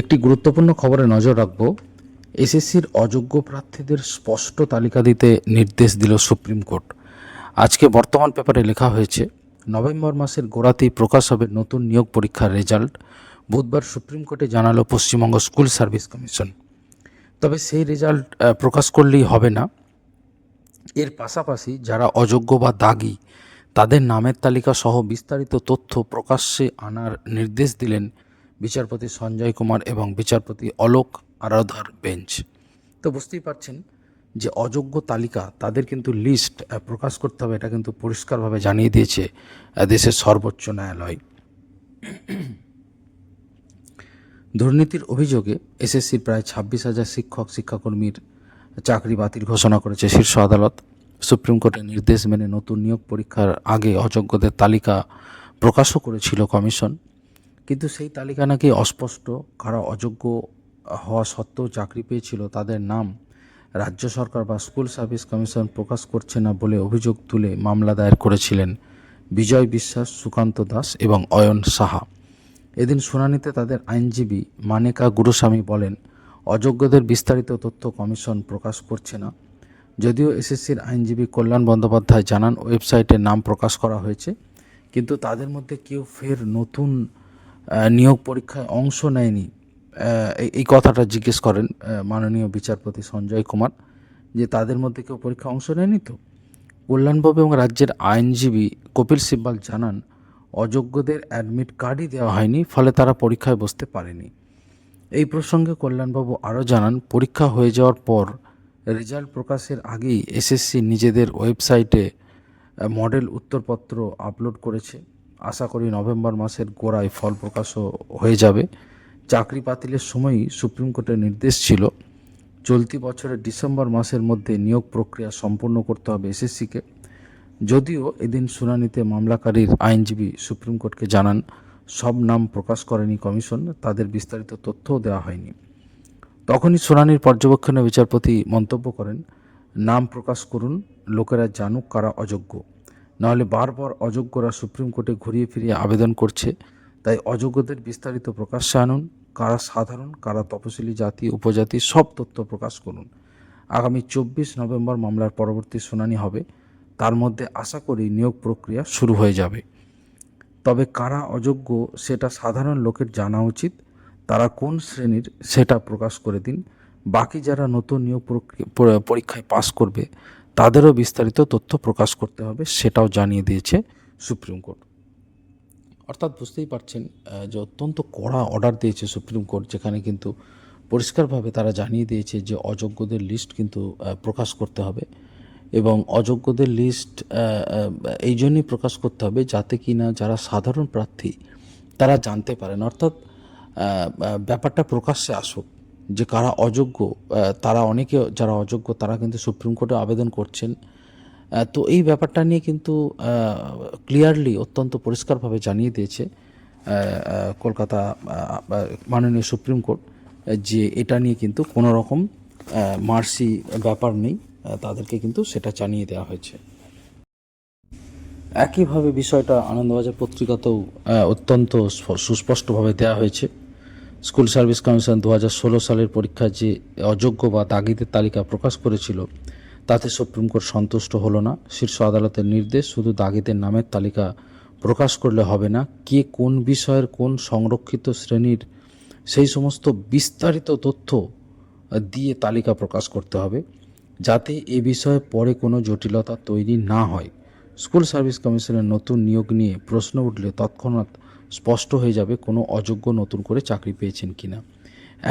একটি গুরুত্বপূর্ণ খবরে নজর রাখব। এসএসসির অযোগ্য প্রার্থীদের স্পষ্ট তালিকা দিতে নির্দেশ দিল সুপ্রিম কোর্ট। আজকে বর্তমান পেপারে লেখা হয়েছে, নভেম্বর মাসের গোড়াতেই প্রকাশ হবে নতুন নিয়োগ পরীক্ষার রেজাল্ট। বুধবার সুপ্রিম কোর্টে জানালো পশ্চিমবঙ্গ স্কুল সার্ভিস কমিশন। তবে সেই রেজাল্ট প্রকাশ করলেই হবে না। এর পাশাপাশি যারা অযোগ্য বা দাগী, তাদের নামের তালিকা সহ বিস্তারিত তথ্য প্রকাশ্যে আনার নির্দেশ দিলেন বিচারপতি সঞ্জয় কুমার এবং বিচারপতি অলোক আরাধার বেঞ্চ। তো বুঝতেই পারছেন যে অযোগ্য তালিকা তাদের কিন্তু লিস্ট প্রকাশ করতে হবে, এটা কিন্তু পরিষ্কারভাবে জানিয়ে দিয়েছে দেশের সর্বোচ্চ ন্যায়ালয়। দুর্নীতির অভিযোগে এসএসসির প্রায় ছাব্বিশ হাজার শিক্ষক, শিক্ষাকর্মীর চাকরি বাতিল ঘোষণা করেছে শীর্ষ আদালত। সুপ্রিম কোর্টের নির্দেশ মেনে নতুন নিয়োগ পরীক্ষার আগে অযোগ্যদের তালিকা প্রকাশও করেছিল কমিশন। কিন্তু সেই তালিকা নাকি অস্পষ্ট। কারা অযোগ্য হওয়া সত্ত্বেও চাকরি পেয়েছিল, তাদের নাম রাজ্য সরকার বা স্কুল সার্ভিস কমিশন প্রকাশ করছে না বলে অভিযোগ তুলে মামলা দায়ের করেছিলেন বিজয় বিশ্বাস, সুকান্ত দাস এবং অয়ন সাহা। এদিন শুনানিতে তাদের আইনজীবী মানেকা গুরুস্বামী বলেন, অযোগ্যদের বিস্তারিত তথ্য কমিশন প্রকাশ করছে না। যদিও এসএসসির আইনজীবী কল্যাণ বন্দ্যোপাধ্যায় জানান, ওয়েবসাইটে নাম প্রকাশ করা হয়েছে, কিন্তু তাদের মধ্যে কেউ ফের নতুন নিয়োগ পরীক্ষায় অংশ নেয়নি। এই- কথাটা জিজ্ঞেস করেন মাননীয় বিচারপতি সঞ্জয় কুমার, যে তাদের মধ্যে কেউ পরীক্ষা অংশ নেয়নি তো? কল্যাণবাবু এবং রাজ্যের আইনজীবী কপিল সিব্বাল জানান, অযোগ্যদের অ্যাডমিট কার্ডই দেওয়া হয়নি, ফলে তারা পরীক্ষায় বসতে পারেনি। এই প্রসঙ্গে কল্যাণবাবু আরও জানান, পরীক্ষা হয়ে যাওয়ার পর রেজাল্ট প্রকাশের আগেই এসএসসি নিজেদের ওয়েবসাইটে মডেল উত্তরপত্র আপলোড করেছে। আশা করি নভেম্বর মাসের গোড়ায় ফল প্রকাশও হয়ে যাবে। চাকরি বাতিলের সময়ই সুপ্রিম কোর্টের নির্দেশ ছিল, চলতি বছরের ডিসেম্বর মাসের মধ্যে নিয়োগ প্রক্রিয়া সম্পূর্ণ করতে হবে এসএসসিকে। যদিও এদিন শুনানিতে মামলাকারীর আইনজীবী সুপ্রিম কোর্টকে জানান, সব নাম প্রকাশ করেনি কমিশন, তাদের বিস্তারিত তথ্যও দেওয়া হয়নি। তখনই শুনানির পর্যবেক্ষণে বিচারপতি মন্তব্য করেন, নাম প্রকাশ করুন, লোকেরা জানুক কারা অযোগ্য। নাহলে বারবার অযোগ্যরা সুপ্রিম কোর্টে ঘুরিয়ে ফিরিয়ে আবেদন করছে। তাই অযোগ্যদের বিস্তারিত প্রকাশ্যে আনুন, কারা সাধারণ, কারা তপশিলি জাতি, উপজাতি, সব তথ্য প্রকাশ করুন। আগামী চব্বিশ নভেম্বর মামলার পরবর্তী শুনানি হবে। তার মধ্যে আশা করি নিয়োগ প্রক্রিয়া শুরু হয়ে যাবে। তবে কারা অযোগ্য সেটা সাধারণ লোকের জানা উচিত। তারা কোন শ্রেণির সেটা প্রকাশ করে দিন। বাকি যারা নতুন নিয়োগ পরীক্ষায় পাশ করবে তাদেরও বিস্তারিত তথ্য প্রকাশ করতে হবে, সেটাও জানিয়ে দিয়েছে সুপ্রিম কোর্ট। অর্থাৎ বুঝতেই পারছেন যে অত্যন্ত কড়া অর্ডার দিয়েছে সুপ্রিম কোর্ট, যেখানে কিন্তু পরিষ্কারভাবে তারা জানিয়ে দিয়েছে যে অযোগ্যদের লিস্ট কিন্তু প্রকাশ করতে হবে এবং অযোগ্যদের লিস্ট এই জন্যই প্রকাশ করতে হবে যাতে কি না যারা সাধারণ প্রার্থী তারা জানতে পারেন। অর্থাৎ ব্যাপারটা প্রকাশ্যে আসুক। যে কারা অযোগ্য তারা অনেকে যারা অযোগ্য, তারা কিন্তু সুপ্রিম কোর্টে আবেদন করছেন। তো এই ব্যাপারটা নিয়ে কিন্তু ক্লিয়ারলি অত্যন্ত পরিষ্কারভাবে জানিয়ে দিয়েছে কলকাতা মাননীয় সুপ্রিম কোর্ট, যে এটা নিয়ে কিন্তু কোনো রকম মার্সি ব্যাপার নেই তাদেরকে কিন্তু সেটা জানিয়ে দেওয়া হয়েছে। একইভাবে বিষয়টা আনন্দবাজার পত্রিকাতেও অত্যন্ত সুস্পষ্টভাবে দেওয়া হয়েছে। স্কুল সার্ভিস কমিশন দু সালের পরীক্ষায় যে অযোগ্য বা দাগিদের তালিকা প্রকাশ করেছিল, তাতে সুপ্রিম কোর্ট সন্তুষ্ট হলো না। শীর্ষ আদালতের নির্দেশ, শুধু দাগিদের নামের তালিকা প্রকাশ করলে হবে না, কে কোন বিষয়ের কোন সংরক্ষিত শ্রেণির সেই সমস্ত বিস্তারিত তথ্য দিয়ে তালিকা প্রকাশ করতে হবে, যাতে এ বিষয়ে পরে কোনো জটিলতা তৈরি না হয়। স্কুল সার্ভিস কমিশনের নতুন নিয়োগ নিয়ে প্রশ্ন উঠলে তৎক্ষণাৎ স্পষ্ট হয়ে যাবে কোনো অযোগ্য নতুন করে চাকরি পেয়েছেন কিনা।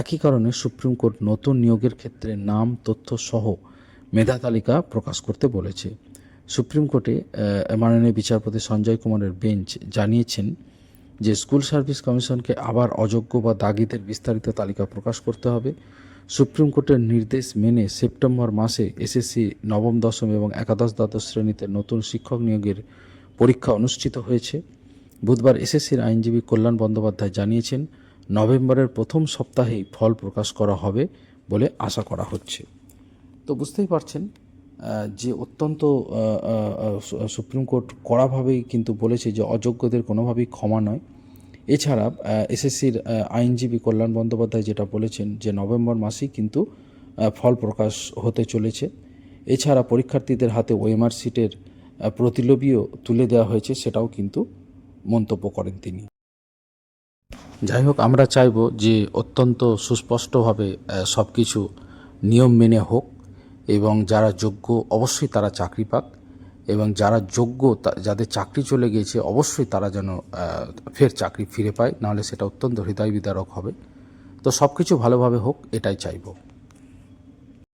একই কারণে সুপ্রিম কোর্ট নতুন নিয়োগের ক্ষেত্রে নাম, তথ্য সহ মেধা তালিকা প্রকাশ করতে বলেছে। সুপ্রিম কোর্টে মাননীয় বিচারপতি সঞ্জয় কুমারের বেঞ্চ জানিয়েছেন যে স্কুল সার্ভিস কমিশনকে আবার অযোগ্য বা দাগিদের বিস্তারিত তালিকা প্রকাশ করতে হবে। সুপ্রিম কোর্টের নির্দেশ মেনে সেপ্টেম্বর মাসে এসএসসি নবম, দশম এবং একাদশ দ্বাদশ শ্রেণীতে নতুন শিক্ষক নিয়োগের পরীক্ষা অনুষ্ঠিত হয়েছে। বুধবার এসএসসির আইনজীবী কল্যাণ বন্দ্যোপাধ্যায় জানিয়েছেন, নভেম্বরের প্রথম সপ্তাহেই ফল প্রকাশ করা হবে বলে আশা করা হচ্ছে। তো বুঝতেই পারছেন যে অত্যন্ত সুপ্রিম কোর্ট কড়াভাবেই কিন্তু বলেছে যে অযোগ্যদের কোনোভাবেই ক্ষমা নয়। এছাড়া এসএসসির আইনজীবী কল্যাণ বন্দ্যোপাধ্যায় যেটা বলেছেন যে নভেম্বর মাসেই কিন্তু ফল প্রকাশ হতে চলেছে। এছাড়া পরীক্ষার্থীদের হাতে ওএমআর সিটের প্রতিলিপিও তুলে দেওয়া হয়েছে, সেটাও কিন্তু মন্তব্য করেন তিনি। যাই হোক আমরা চাইব যে অত্যন্ত সুস্পষ্টভাবে সব কিছু নিয়ম মেনে হোক এবং যারা যোগ্য অবশ্যই তারা চাকরি পাক এবং যারা যোগ্য যাদের চাকরি চলে গিয়েছে অবশ্যই তারা যেন ফের চাকরি ফিরে পায়, নাহলে সেটা অত্যন্ত হৃদয় বিদারক হবে। তো সব কিছু ভালোভাবে হোক, এটাই চাইব।